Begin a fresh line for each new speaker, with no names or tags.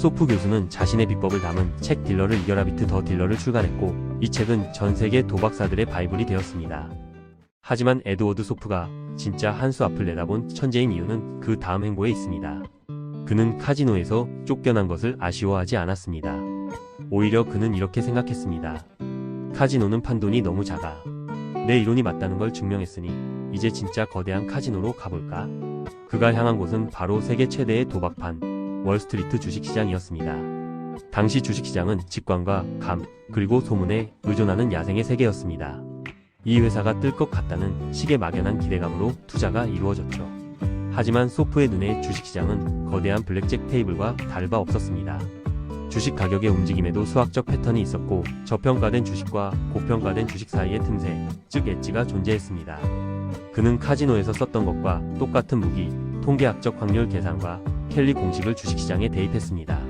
소프 교수는 자신의 비법을 담은 책 딜러를 이겨라 비트 더 딜러를 출간했고 이 책은 전 세계 도박사들의 바이블이 되었습니다. 하지만 에드워드 소프가 진짜 한 수 앞을 내다본 천재인 이유는 그 다음 행보에 있습니다. 그는 카지노에서 쫓겨난 것을 아쉬워하지 않았습니다. 오히려 그는 이렇게 생각했습니다. 카지노는 판돈이 너무 작아. 내 이론이 맞다는 걸 증명했으니 이제 진짜 거대한 카지노로 가볼까? 그가 향한 곳은 바로 세계 최대의 도박판 월스트리트 주식시장이었습니다. 당시 주식시장은 직관과 감, 그리고 소문에 의존하는 야생의 세계였습니다. 이 회사가 뜰 것 같다는 식의 막연한 기대감으로 투자가 이루어졌죠. 하지만 소프의 눈에 주식시장은 거대한 블랙잭 테이블과 다를 바 없었습니다. 주식 가격의 움직임에도 수학적 패턴이 있었고 저평가된 주식과 고평가된 주식 사이의 틈새, 즉 엣지가 존재했습니다. 그는 카지노에서 썼던 것과 똑같은 무기, 통계학적 확률 계산과 켈리 공식을 주식시장에 대입했습니다.